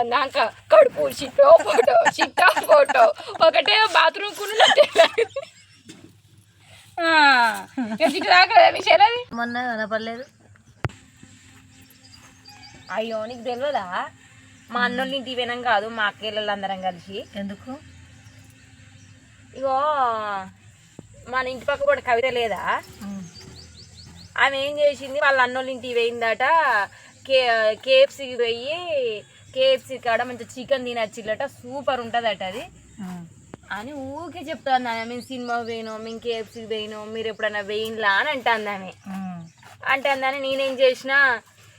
నాక కడుపు షిట్టో ఫోటో షిట్టా ఫోటో. ఒకటే బాత్రూమ్ దాకా అది? మొన్న కనపడలేదు. అయ్యో నీకు తెలియదా మా అన్నోళ్ళ ఇంటికి పోయినాం కాదు మా అక్కయ్యలు అందరం కలిసి. ఎందుకు? ఇగో మన ఇంటి పక్క కూడా కవిత లేదా. ఆమె ఏం చేసింది? వాళ్ళ అన్నోళ్ళ ఇంటికి పోయిందట. కే కేఎఫ్సీకి పోయి కేఎఫ్సీ కాడ మంచి చికెన్ తినచ్చిల్లట సూపర్ ఉంటుందట అది. ఉమ్. అని ఊరికే చెప్తాను ఆమె మేము సినిమా పోయినాం మేము కేఎఫ్సీకి పోయినాం మీరు ఎప్పుడైనా వేయిన్లా అని అంటాను ఆమె. అంటుందని నేనేం చేసిన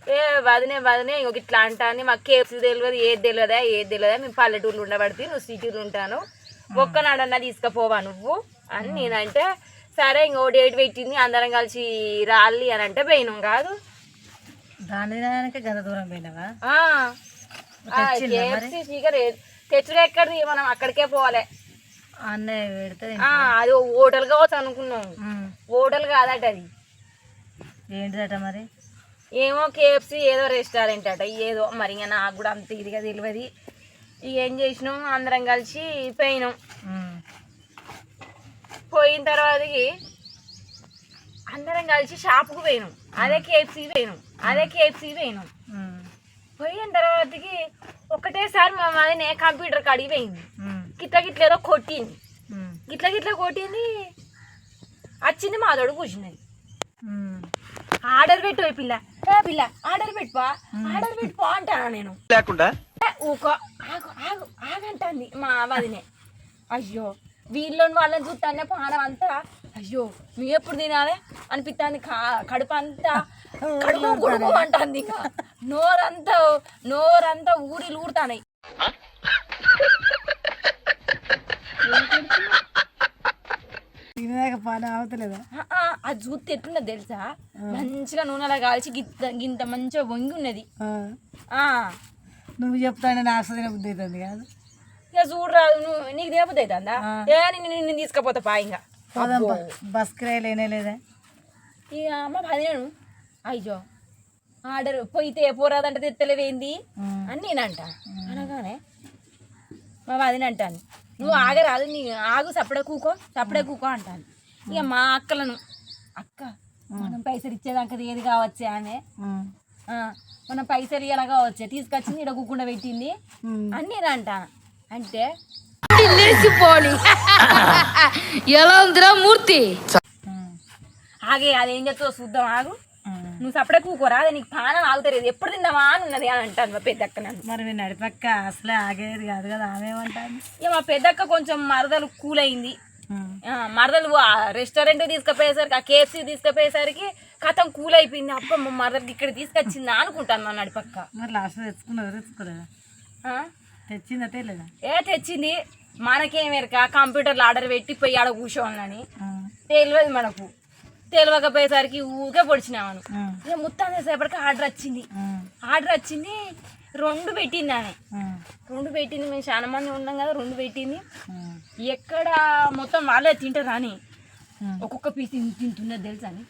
ఏ వదినే వదినే ఇంకొక ఇట్లా అంటాను మాకు కేఎఫ్సీ తెలియదు ఏది తెలియదా ఏది తెలియదా మేము పల్లెటూర్లు ఉండబడితే నువ్వు సిటీలు ఉంటాను ఒక్కనాడన్నా తీసుకుపోవా నువ్వు? అని నేనంటే సరే ఇంకో డేట్ పెట్టింది అందరం కలిసి రాలి అని అంటే పోయినాం కాదు? దాని గత దూరం పోయినావా? తెచ్చుడు ఎక్కడిది? మనం అక్కడికే పోవాలి. అన్నయ్య పెడితే అది హోటల్ కావచ్చు అనుకున్నాం. హోటల్ కాదట అది. ఏంటిదట మరి? ఏమో కేఎఫ్సి ఏదో రెస్టారెంట్ అట ఏదో. మరి ఇంకా నాకు కూడా అంత ఇదిగా తెలియదు. ఇక ఏం చేసినాం? అందరం కలిసి పోయినాం. పోయిన తర్వాతకి అందరం కలిసి షాపుకు పోయినాం. అదే కేఎఫ్సీ పోయినాం. అదే కేఎఫ్సీ పోయినాం. పోయిన తర్వాతకి ఒకటేసారి మా మాదినే కంప్యూటర్ కాడికి పోయింది. గిట్ల గిట్ల ఏదో కొట్టింది. గిట్ల గిట్ల కొట్టింది. వచ్చింది మాతోడు కూర్చున్నది. ఉమ్. ఆర్డర్ పెట్టు పిల్ల. ఏ పిల్ల ఆర్డర్ పెట్టుపా ఆర్డర్ పెట్టుపా అంటాను నేను. లేకుండా? ఏ, ఊకో. ఆగు ఆగు ఆగంటుంది మా వదినే అయ్యో వీళ్ళని వాళ్ళని చూస్తానే పానం అంతా అయ్యో నువ్వు ఎప్పుడు తినాలి? అనిపిస్తుంది కడుపు అంతా కడుపు గుడుపు అంటుంది ఇక. నోరంతా నోరంతా ఊరిలు ఊరుతానాయి తినేదాకా పని అవుతలేదా ఆ, ఆ, అది చూస్తే ఎట్లున్నది తెలుసా? మంచిగా నూనెలా కాల్చి గింత గింత మంచిగా వంగి ఉన్నది. నువ్వు చెప్తానే నాకు తిన బుద్ధి అవుతుంది కాదు. ఇక చూడరాదు నువ్వు నీకు తినబుద్ధి అవుతుందా. ఏ నిన్ను నిన్ను తీసుకపోతా పా ఇంకా పోదాం. బస్ లేదా. ఇక అమ్మ పదిహేను. అయ్యో ఆర్డర్ పోయితే పోరాదంటే తెత్తలేవేంది ఉమ్. అని నేను అంట అనగానే మా వదిన అంటాను నువ్వు ఆగరాదు నీ ఆగు సపడే కూకో సపడే కూకో అంటాను ఇక మా అక్కలను అక్క మనం పైసలు ఇచ్చేదాకా ఏది కావచ్చే ఆమె ఉమ్. ఆ, మనం పైసలు ఇలా కావచ్చే తీసుకొచ్చింది ఇక్కడ కూకుండా పెట్టింది. ఉమ్. అని నేను అంటాను అంటే ఎలా ఉందిరా మూర్తి. ఆగే అదేం చెప్తావు చూద్దాం ఆగు. నువ్వు సపడే కూకోరా అదే నీకు పానం ఆగుతలేదు. ఎప్పుడు తిందామా అని ఉన్నది అని అంటాను మా పెద్దక్క నన్ను. మరి మీ నడిపక్క అసలే ఆగేది కాదు కదా ఆమె ఏమంటాను ఇక మా పెద్దక్క కొంచెం మరదలు కూల్ అయింది. ఆ, మరదలు రెస్టారెంట్ తీసుకుపోయేసరికి ఆ కేఎఫ్సీ తీసుకుపోయేసరికి కథం కూల్ అయిపోయింది. అప్ప మా మరదలకి ఇక్కడ తీసుకొచ్చిందా అనుకుంటాను మా నడిపక్క. మరి లాస్ట్ తెచ్చుకున్నది తెచ్చుకోలేదా? తెచ్చిందా తెలియదా ఏ తెచ్చింది? మనకేం ఎరక కంప్యూటర్లో ఆర్డర్ పెట్టి పోయి ఆడ కూర్చోవాలని. తెలియదు మనకు తెలియకపోయేసరికి ఊరికే పొడిచినామను. ఇక మొత్తం చేసేపటికి ఆర్డర్ వచ్చింది. ఆర్డర్ వచ్చింది రెండు పెట్టింది ఆమె. రెండు పెట్టింది మేము చాలా మంది ఉన్నాం కదా రెండు పెట్టింది. ఎక్కడ మొత్తం వాళ్ళే తింటారు అని. ఒక్కొక్క పీస్ తింటున్నది తెలుసా అని.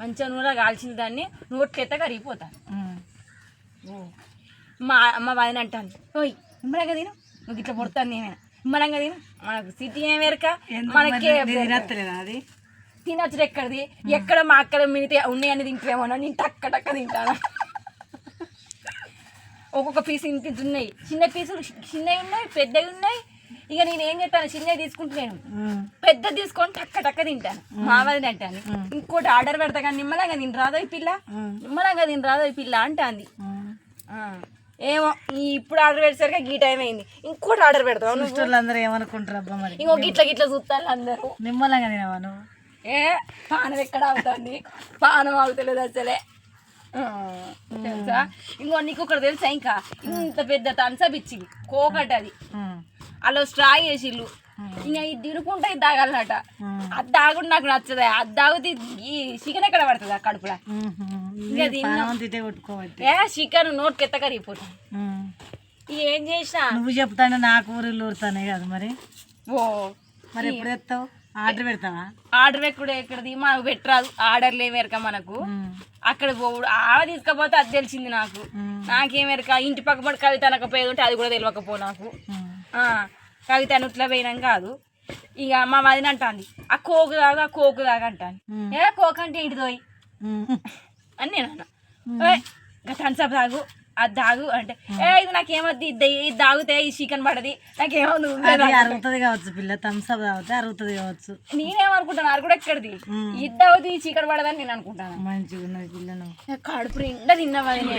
మంచిగా నూనె కాల్చిన దాన్ని నోట్లెత్త కరిగిపోతాను. మా మా వదిన అంటాను ఓయ్ నిమ్మలంగా తిను నువ్వు ఇట్లా పొడతాను నేనే నిమ్మలంగా తిను మనకు సిటీ ఏం ఎరక మనకే అది? తినచ్చు ఎక్కడిది? ఎక్కడ మా అక్కడ మిగతా ఉన్నాయని తింటామో నేను టక్క టక్క తింటాను? ఒక్కొక్క పీస్ ఇంత ఉన్నాయి. చిన్న పీసులు చిన్నవి ఉన్నాయి పెద్దవి ఉన్నాయి. ఇక నేను ఏం చేస్తాను? చిన్నవి తీసుకుంటున్నాను. పెద్ద తీసుకొని టక్క టక్క తింటాను. మావదిని అంటాను ఇంకోటి ఆర్డర్ పెడతా కానీ నిమ్మలంగా తిని రాదో ఈ పిల్ల. నిమ్మలంగా తిని రాదో ఈ పిల్ల అంటాంది. ఏమో ఈ ఇప్పుడు ఆర్డర్ పెట్టేసరికి గీ టైం అయింది. ఇంకోటి ఆర్డర్ పెడతావు సిస్టర్లు అందరూ ఏమనుకుంటారు అబ్బా మరి? ఇంకో గిట్ల గిట్ల చూస్తాను అందరూ. నిమ్మలంగా ఏ పానం ఎక్కడ అవుతుంది? పానం అవుతలేదు అసలే. తెలుసా? ఇంకో నీకు ఒకటి తెలుసా ఇంకా? ఇంత పెద్ద థమ్స్అప్ ఇచ్చింది. కోకట్ అది. అలా స్ట్రా చేసిళ్ళు. ఇంకా ఇది తినుకుంటే ఇది తాగాలన్నట. అది తాగుడు నాకు నచ్చదు? అది తాగితే ఈ చికెన్ ఎక్కడ పడుతుంది ఆ కడుపులో ఏ చికెన్ నోట్కి. ఇక ఏం చేసినా? నువ్వు చెప్తానే నాకు ఊరిల్లు ఊరుతానే కాదు మరి. ఓ మరి ఎప్పుడు ఎత్తావు? ఆర్డర్ పెడతావా? ఆర్డర్ ఎక్కడ ఎక్కడది మాకు పెట్టరాదు. ఆర్డర్లు ఏమి ఎరక మనకు. అక్కడ పోవుడు. ఆమె తీసుకపోతే అది తెలిసింది నాకు. నాకేం ఎరక? ఇంటి పక్క పడి కవిత అనకపోయేది ఉంటే అది కూడా తెలియకపో నాకు. ఆ, కవిత నుట్లా పోయినాం కాదు. ఇక మా వదిన అంటాంది ఆ కోకు దాగా ఆ కోకు దాగా అంటాను ఏ కోక్ అంటే ఇంటి దోయి అని నేను అన్నా. "ఏయ్, ఇంకా థమ్స్అప్ తాగు అది తాగు అంటే ఏ ఇది నాకేమొద్ది ఇది ఇది తాగితే ఈ చికెన్ పడది నాకేమో అది అరుగుతుంది కావచ్చు పిల్ల థమ్స్అప్ తాగితే అరుగుతుంది కావచ్చు. నేనేమనుకుంటాను అది కూడా ఎక్కడిది? ఇది తాగితే ఈ చికెన్ పడదని నేను అనుకుంటాను. మంచిగా ఉన్నది పిల్లను కడుపు నిండా తిన్నావా ఇవి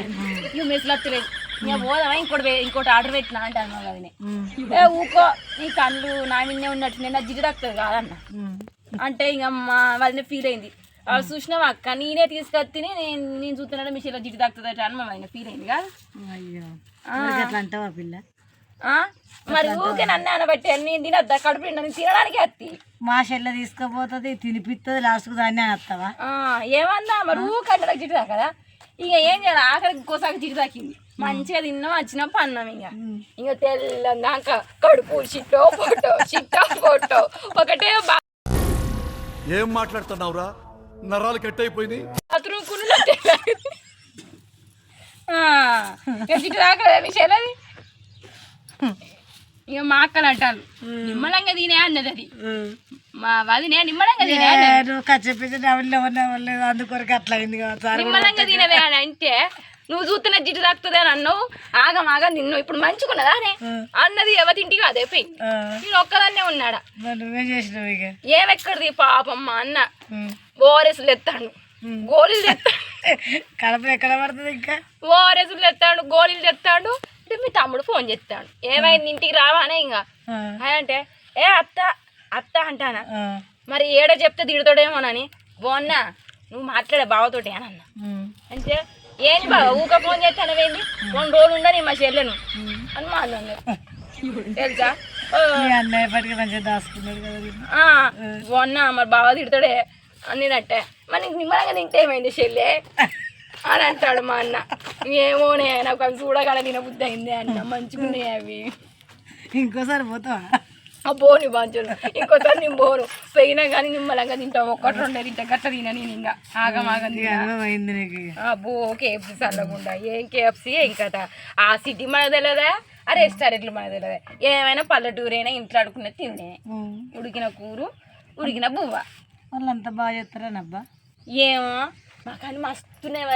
మెస్లు వస్తలేదు ఇంకా పోదామా? ఇంకోటి ఇంకోటి ఆర్డర్ పెట్టినా అంటాను మా వదినే ఏ ఊకో నీ కళ్ళు నా మిన్నే ఉన్నట్టు నేను జిడ్డు తాకుతుంది కాదన్న. అంటే ఇంకా మా వదిన ఫీల్ అయింది. ఆ చూసినావా? అక్క నేనే తీసుకొచ్చి నేను నేను చూస్తున్నాడు మిషన్లో జిడ్డు తాకుతుంది అని మా వదిన ఫీల్ అయింది కదా. పిల్ల? మరి ఊకే నన్ను అనబట్టి నేను తినద్దా కడుపు నిండా తినడానికి అత్తి మా చెల్ల తీసుకుపోతుంది తినిపిస్తుంది లాస్ట్కు దాన్ని వస్తావా ఆ, ఏమన్నా మరి ఊకంటే జిడ్డు తాకదా? ఇక ఏం చేయాలి? ఆఖరికి ఇంకోసారి జిడ్డు తాకింది. మంచిగా తిన్నాం వచ్చినాం పన్నాం ఇక. ఇంకా తెల్లందాక కడుపు చిట్టో ఫోటో చిట్టో ఫోటో ఒకటే ఏం మాట్లాడుతున్నావురా? నరాలు కట్ అయిపోయినాయి ఇక మా అక్కలు అంటారు నిమ్మలంగా తినే అన్నది అది. మా వదినే నిమ్మలంగా తినే. నువ్వు డబ్బులు ఇవ్వలేదు అందుకొరకు అట్లా అయింది నిమ్మలంగా తినవే అని అంటే నువ్వు చూస్తున్న జిడ్డు తాకుతుంది అని అన్నావు ఆగం ఆగం నిన్ను ఇప్పుడు మంచుకున్నదా అనే. అన్నది ఎవరింటికి అదే పోయి. నేను ఒక్కదాన్నే ఉన్నాడా? నువ్వేం చేసినావు ఇక. ఏమెక్కడిది పాపం మా అన్న. ఓఆర్ఎస్లు ఎత్తాడు. గోళీలు తెస్తాడు కడప ఎక్కడ పడుతుంది ఇంకా? ఓఆర్ఎస్లు తెస్తాడు గోళీలు తెస్తాడు అంటే మీ తమ్ముడు ఫోన్ చేస్తాడు. ఏమైంది ఇంటికి రావానే ఇంకా? అంటే ఏ అత్త అత్త అంటానా? మరి ఏడ చెప్తే తిడతాడేమోనని బోన్నా నువ్వు మాట్లాడే బావతోటి అని అన్న. అంటే ఏంటి బావ ఊక ఫోన్ చేస్తాను ఏంది? రెండు రోజులు ఉండని మా చెల్లెను. అని మా అన్న. తెలుసా? అన్నయ్య పట్టుకు మంచిగా దాచుకున్నాడు కదా మొన్న మరి బావ తిడతాడే నేనంటే మరి నీకు నిమ్మలంగా తింటే ఏమైంది చెల్లె? అని అంటాడు మా అన్న. ఏమోనే నాకు అవి చూడగానే తినబుద్ధి అయింది అన్న మంచిగా ఉన్నాయి అవి. ఇంకోసారి పోతావా? ఆ పోని బాంచులు ఇంకోసారి నేను పోను. పోయినా కానీ నిమ్మలంగా తింటాం. ఒక్కటి రెండే తింటా. గట్ట తిన నేను ఇంకా. ఆగం ఆగం ఇక అనుభవం అయింది నీకు ఇక. అబ్బో కేఎఫ్సీ చల్లకుండా ఏం కేఎఫ్సీ? ఏం కదా ఆ సిటీ మనకు తెలియదా ఆ రెస్టారెంట్లు మనకు తెలియదా ఏమైనా పల్లెటూరు అయినా ఇంట్లో అడుకున్న తినే ఉమ్. ఉడికిన కూరు ఉడికిన బువ్వ. వాళ్ళంతా బాగా చేస్తారనబ్బా ఏమో? మాకని మస్తున్నాయి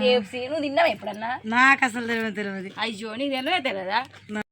కేఎఫ్సీ నువ్వు తిన్నావా ఎప్పుడన్నా? నాకు అసలు తెలియదు తెలియదు. అయ్యో నీకు తెలియదా తెలియదా